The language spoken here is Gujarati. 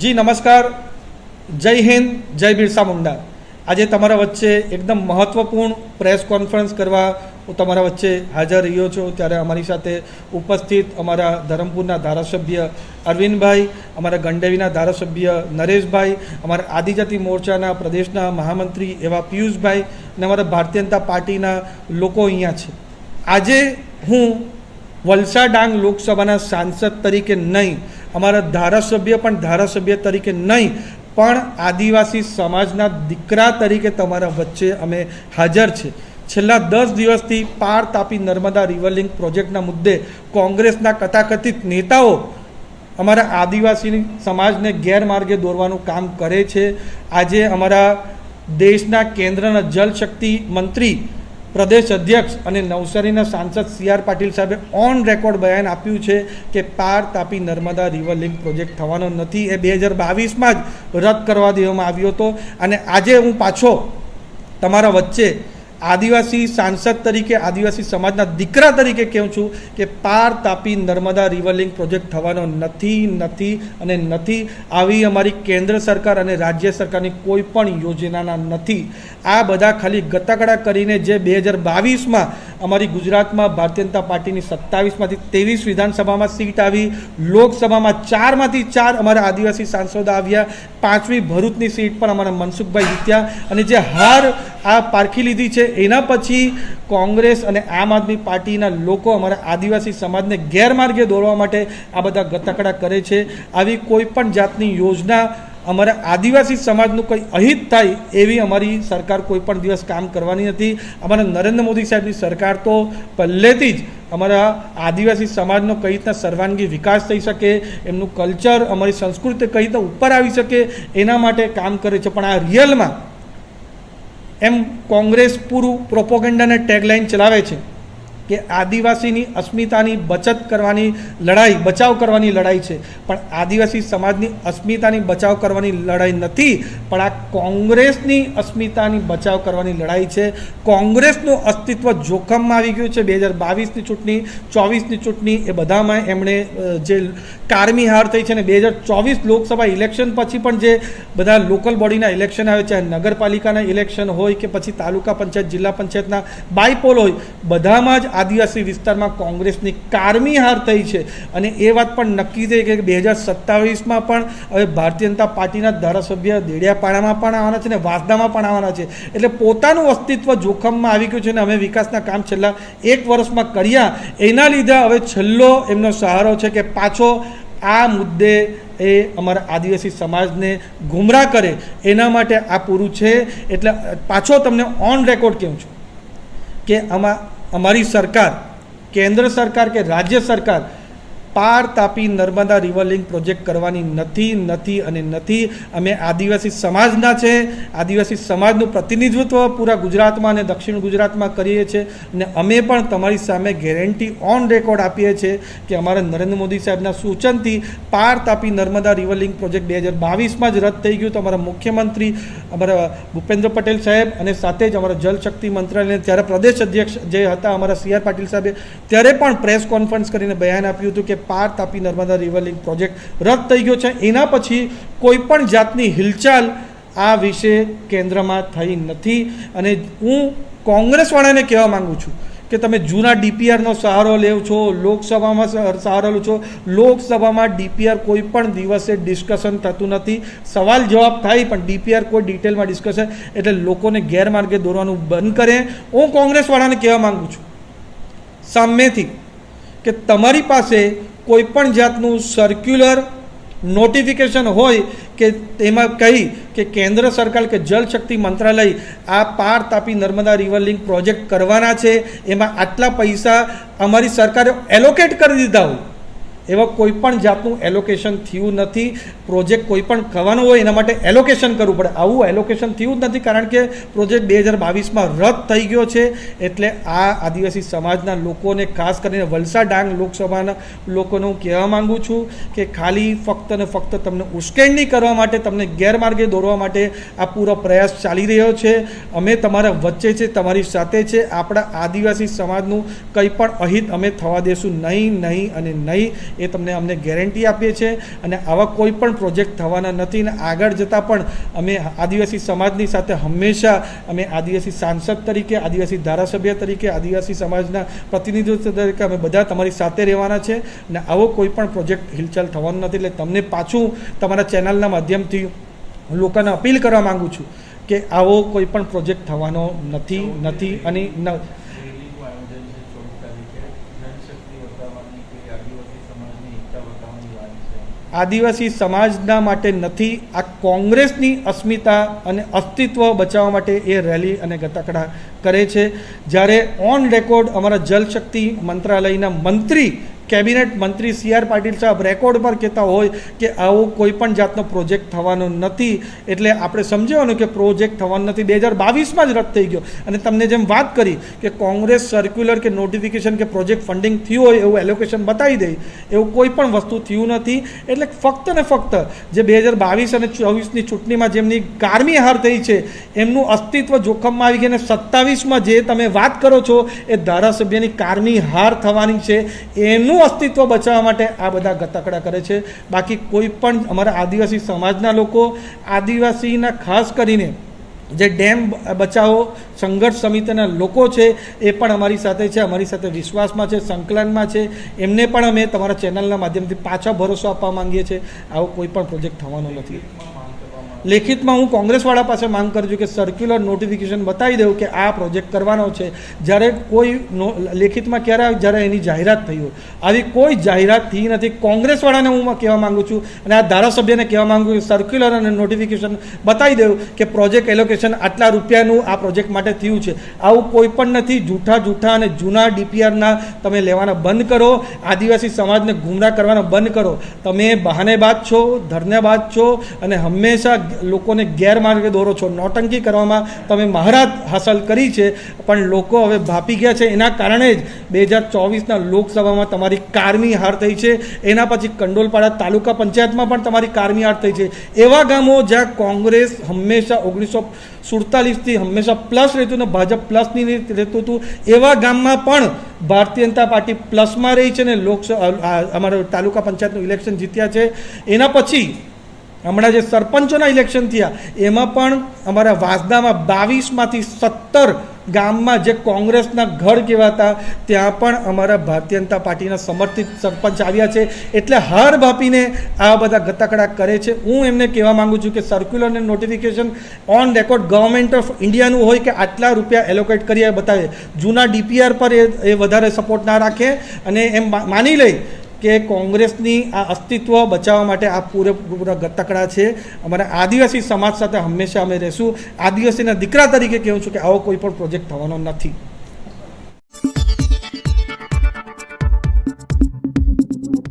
જી, નમસ્કાર. જય હિન્દ, જય બિરસા મુંડા. આજે તમારા વચ્ચે એકદમ મહત્વપૂર્ણ પ્રેસ કોન્ફરન્સ કરવા હું તમારા વચ્ચે હાજર રહ્યો છું. ત્યારે અમારી સાથે ઉપસ્થિત અમારા ધરમપુરના ધારાસભ્ય અરવિંદભાઈ, અમારા ગંડેવીના ધારાસભ્ય નરેશભાઈ, અમારા આદિજાતિ મોરચાના પ્રદેશના મહામંત્રી એવા પિયુષભાઈ અને અમારા ભારતીય જનતા પાર્ટીના લોકો અહીંયા છે. આજે હું વલસાડ ડાંગ લોકસભાના સાંસદ તરીકે નહીં અમારા ધારાસભ્ય પણ ધારાસભ્ય તરીકે નહીં, પણ આદિવાસી સમાજના દીકરા તરીકે તમારા વચ્ચે અમે હાજર છે. છેલ્લા દસ દિવસથી પાર તાપી નર્મદા રિવરલિંક પ્રોજેક્ટના મુદ્દે કોંગ્રેસના કથાકથિત નેતાઓ અમારા આદિવાસી સમાજને ગેરમાર્ગે દોરવાનું કામ કરે છે. આજે અમારા દેશના કેન્દ્રના જલશક્તિ મંત્રી પ્રદેશ અધ્યક્ષ અને નવસારીના સાંસદ સી આર પાટીલ સાહેબે ઓન રેકોર્ડ બયાન આપ્યું છે કે Par Tapi Narmada river link project થવાનો નથી. એ બે હજાર બાવીસમાં જ રદ કરવા દેવામાં આવ્યો હતો. અને આજે હું પાછો તમારા વચ્ચે આદિવાસી સાંસદ તરીકે, આદિવાસી સમાજના દીકરા તરીકે કહું છું કે પાર તાપી નર્મદા રિવરલિંગ પ્રોજેક્ટ થવાનો નથી નથી અને નથી. આવી અમારી કેન્દ્ર સરકાર અને રાજ્ય સરકારની કોઈ પણ યોજનાના નથી. આ બધા ખાલી ગતાકડા કરીને જે બે હજાર બાવીસમાં અમારી ગુજરાતમાં ભારતીય જનતા પાર્ટીની સત્તાવીસમાંથી ત્રેવીસ વિધાનસભામાં સીટ આવી, લોકસભામાં ચારમાંથી ચાર અમારા આદિવાસી સાંસદો આવ્યા, પાંચમી ભરૂચની સીટ પણ અમારા મનસુખભાઈ જીત્યા. અને જે હાર આ પારખી લીધી છે, એના પછી કોંગ્રેસ અને આમ આદમી પાર્ટીના લોકો અમારા આદિવાસી સમાજને ગેરમાર્ગે દોરવા માટે આ બધા ગતકડા કરે છે. આવી કોઈ પણ જાતની યોજના અમારા આદિવાસી સમાજનું કંઈ અહિત થાય એવી અમારી સરકાર કોઈ પણ દિવસ કામ કરવાની નથી. અમારા નરેન્દ્ર મોદી સાહેબની સરકાર તો પહેલેથી જ અમારા આદિવાસી સમાજનો કઈ રીતના સર્વાંગી વિકાસ થઈ શકે, એમનું કલ્ચર અમારી સંસ્કૃતિ કઈ રીતના ઉપર આવી શકે, એના માટે કામ કરે છે. પણ આ રિયલમાં એમ કોંગ્રેસ પૂરું પ્રોપોગેન્ડાને ટેગલાઇન ચલાવે છે. કે આદિવાસીની અસ્મિતાની બચત કરવાની લડાઈ, બચાવ કરવાની લડાઈ છે. પણ આદિવાસી સમાજની અસ્મિતાની બચાવ કરવાની લડાઈ નથી, પણ આ કોંગ્રેસની અસ્મિતાની બચાવ કરવાની લડાઈ છે. કોંગ્રેસનું અસ્તિત્વ જોખમમાં આવી ગયું છે. બે હજાર બાવીસની ચૂંટણી, ચોવીસની ચૂંટણી, એ બધામાં એમણે જે કારમી હાર થઈ છે ને બે હજાર ચોવીસ લોકસભા ઇલેક્શન પછી પણ જે બધા લોકલ બોડીના ઇલેક્શન આવે છે નગરપાલિકાના ઇલેક્શન હોય કે પછી તાલુકા પંચાયત, જિલ્લા પંચાયતના બાયપોલ હોય, બધામાં જ આદિવાસી વિસ્તારમાં કોંગ્રેસની કારમી હાર થઈ છે. અને એ વાત પણ નક્કી થઈ કે બે હજાર સત્તાવીસમાં પણ હવે ભારતીય જનતા પાર્ટીના ધારાસભ્ય દેડિયાપાડામાં પણ આવવાના છે ને વાસદામાં પણ આવવાના છે. એટલે પોતાનું અસ્તિત્વ જોખમમાં આવી ગયું છે અને અમે વિકાસના કામ છેલ્લા એક વર્ષમાં કર્યા. એના લીધે હવે છેલ્લો એમનો સહારો છે કે પાછો આ મુદ્દે એ અમારા આદિવાસી સમાજને ગુમરાહ કરે. એના માટે આ પૂરું છે. એટલે પાછો તમને ઓન રેકોર્ડ કહું છું? કે આમાં અમારી સરકાર કેન્દ્ર સરકાર કે રાજ્ય સરકાર Par Tapi Narmada river link project કરવાની નથી નથી અને નથી. અમે આદિવાસી સમાજના છે. આદિવાસી સમાજનું પ્રતિનિધિત્વ પૂરા ગુજરાતમાં અને દક્ષિણ ગુજરાતમાં કરીએ છીએ અને અમે પણ તમારી સામે ગેરંટી ઓન રેકોર્ડ આપીએ છીએ કે અમારા નરેન્દ્ર મોદી સાહેબના સૂચનથી Par Tapi Narmada river link project બે હજાર બાવીસમાં જ રદ થઈ ગયું. તો અમારા મુખ્યમંત્રી, અમારા ભૂપેન્દ્ર પટેલ સાહેબ અને સાથે જ અમારા જલશક્તિ મંત્રાલય ત્યારે પ્રદેશ અધ્યક્ષ જે હતા અમારા સી આર પાટીલ સાહેબે, ત્યારે પણ પ્રેસ કોન્ફરન્સ કરીને બયાન આપ્યું હતું કે Par Tapi Narmada river link project રદ થઈ ગયો છે. એના પછી કોઈ પણ જાતની હિલચાલ આ વિશે કેન્દ્રમાં થઈ નથી. અને હું કોંગ્રેસવાળાને કહેવા માંગુ છું કે તમે જૂના ડીપીઆરનો સહારો લેવ છો, લોકસભામાં સહારો લો છો. લોકસભામાં ડીપીઆર કોઈ પણ દિવસે ડિસ્કશન થતું નથી. સવાલ જવાબ થાય પણ ડીપીઆર કોઈ ડિટેલમાં ડિસ્કશન એટલે લોકોને ગેરમાર્ગે દોરવાનું બંધ કરે. હું કોંગ્રેસવાળાને કહેવા માગું છું સામેથી કે તમારી પાસે કોઈ પણ જાતનું સર્ક્યુલર નોટિફિકેશન હોય કે તેમાં કહી કે કેન્દ્ર સરકાર કે જલશક્તિ મંત્રાલય આ Par Tapi Narmada river link project કરવાના છે. એમાં આટલા પૈસા અમારી સરકારે એલોકેટ કરી દીધા હોય. એવા કોઈ પણ જાતનું એલોકેશન થયું નથી. પ્રોજેક્ટ કોઈ પણ કરવાનો હોય એના માટે એલોકેશન કરવું પડે. આવું એલોકેશન થયું જ નથી કારણ કે પ્રોજેક્ટ બે હજાર બાવીસમાં રદ થઈ ગયો છે. એટલે આ આદિવાસી સમાજના લોકોને, ખાસ કરીને વલસાડ ડાંગ લોકસભાના લોકોને હું કહેવા માંગુ છું કે ખાલી ફક્ત ને ફક્ત તમને ઉશ્કેરણી કરવા માટે, તમને ગેરમાર્ગે દોરવા માટે આ પૂરો પ્રયાસ ચાલી રહ્યો છે. અમે તમારા વચ્ચે છે, તમારી સાથે છે. આપણા આદિવાસી સમાજનું કંઈ પણ અહિત અમે થવા દેશું નહીં નહીં અને નહીં. એ તમને અમને ગેરંટી આપીએ છીએ અને આવા કોઈ પણ પ્રોજેક્ટ થવાના નથી અને આગળ જતાં પણ અમે આદિવાસી સમાજની સાથે હંમેશા અમે આદિવાસી સાંસદ તરીકે, આદિવાસી ધારાસભ્ય તરીકે, આદિવાસી સમાજના પ્રતિનિધિત્વ તરીકે અમે બધા તમારી સાથે રહેવાના છે અને આવો કોઈ પણ પ્રોજેક્ટ હિલચાલ થવાનો નથી એટલે તમને પાછું તમારા ચેનલના માધ્યમથી હું લોકોને અપીલ કરવા માગું છું કે આવો કોઈ પણ પ્રોજેક્ટ થવાનો નથી નથી અને ન રેલીનું આયોજન છે ચૌદ તારીખે જનશક્તિ બતાવવાની કે આદિવાસી સમાજની એકતા બતાવવાની વાત છે આદિવાસી સમાજના માટે નથી, આ કોંગ્રેસની અસ્મિતા અને અસ્તિત્વ બચાવવા માટે એ રેલી અને ગતકડા કરે છે. જ્યારે ઓન રેકોર્ડ અમારા જલશક્તિ મંત્રાલયના મંત્રી કેબિનેટ મંત્રી સી આર પાટીલ સાહેબ રેકોર્ડ પર કહેતા હોય કે આવો કોઈ પણ જાતનો પ્રોજેક્ટ થવાનો નથી. એટલે આપણે સમજવાનું કે પ્રોજેક્ટ થવાનો નથી. બે હજાર બાવીસમાં જ રદ થઈ ગયો. અને તમને જેમ વાત કરી કે કોંગ્રેસ સર્ક્યુલર કે નોટિફિકેશન કે પ્રોજેક્ટ ફંડિંગ થયું હોય એવું એલોકેશન બતાવી દે, એવું કોઈ પણ વસ્તુ થયું નથી. એટલે ફક્ત ને ફક્ત જે બે હજાર બાવીસ અને ચોવીસની ચૂંટણીમાં જેમની કારમી હાર થઈ છે, એમનું અસ્તિત્વ જોખમમાં આવી ગયા અને સત્તાવીસમાં જે તમે વાત કરો છો, એ ધારાસભ્યની કારમી હાર થવાની છે. એનું અસ્તિત્વ બચાવવા માટે આ બધા ગતકડા કરે છે. બાકી કોઈ પણ અમારા આદિવાસી સમાજના લોકો, આદિવાસીના ખાસ કરીને જે ડેમ બચાવો, સંઘર્ષ સમિતિના લોકો છે, એ પણ અમારી સાથે છે, અમારી સાથે વિશ્વાસમાં છે, સંકલનમાં છે. એમને પણ અમે તમારા ચેનલના માધ્યમથી પાછા ભરોસો આપવા માંગીએ છીએ. આવો કોઈ પણ પ્રોજેક્ટ થવાનો નથી. લેખિતમાં હું કોંગ્રેસવાળા પાસે માંગ કરું છું કે સર્ક્યુલર નોટિફિકેશન બતાવી દઉં કે આ પ્રોજેક્ટ કરવાનો છે. જ્યારે કોઈ લેખિતમાં ક્યારે આવે? જ્યારે એની જાહેરાત થઈ હોય. આવી કોઈ જાહેરાત થઈ નથી. કોંગ્રેસવાળાને હું કહેવા માંગુ છું અને આ ધારાસભ્યને કહેવા માંગુ છું સર્ક્યુલર અને નોટિફિકેશન બતાવી દઉં કે પ્રોજેક્ટ એલોકેશન આટલા રૂપિયાનું આ પ્રોજેક્ટ માટે થયું છે. આવું કોઈ પણ નથી. જૂઠા જૂઠા અને જૂના ડીપીઆરના તમે લેવાના બંધ કરો. આદિવાસી સમાજને ગુમરાહ કરવાના બંધ કરો. તમે બહાનેબાજ છો, ધરનેબાજ છો અને હંમેશા લોકોને ગેરમાર્ગે દોરો છો. નોટંકી કરવામાં તમે મહારાત હાંસલ કરી છે, પણ લોકો હવે ભાપી ગયા છે. એના કારણે જ બે હજાર ચોવીસના લોકસભામાં તમારી કારમી હાર થઈ છે. એના પછી કંડોલપાડા તાલુકા પંચાયતમાં પણ તમારી કારમી હાર થઈ છે. એવા ગામો જ્યાં કોંગ્રેસ હંમેશા ઓગણીસો સુડતાલીસથી હંમેશા પ્લસ રહેતું ને ભાજપ પ્લસની રહેતું હતું, એવા ગામમાં પણ ભારતીય જનતા પાર્ટી પ્લસમાં રહી છે ને લોકસભા અમારા તાલુકા પંચાયતનું ઇલેક્શન જીત્યા છે. એના પછી હમણાં જે સરપંચોના ઇલેક્શન થયા, એમાં પણ અમારા વાસદામાં બાવીસમાંથી સત્તર ગામમાં જે કોંગ્રેસના ઘર કહેવાતા ત્યાં પણ અમારા ભારતીય જનતા પાર્ટીના સમર્થિત સરપંચ આવ્યા છે. એટલે હાર ભાપીને આ બધા ગતકડા કરે છે. હું એમને કહેવા માંગુ છું કે સર્ક્યુલર અને notification on record government of ઇન્ડિયાનું હોય કે આટલા રૂપિયા એલોકેટ કરી બતાવે. જૂના ડીપીઆર પર એ વધારે સપોર્ટ ના રાખે અને એમ માની લે કે કોંગ્રેસની આ અસ્તિત્વ બચાવવા માટે આ પૂરેપૂરા ગતકડા છે. અમારા આદિવાસી સમાજ સાથે હંમેશા અમે રહેશું. આદિવાસીના દીકરા તરીકે કહું છું કે આવો કોઈ પણ પ્રોજેક્ટ થવાનો નથી.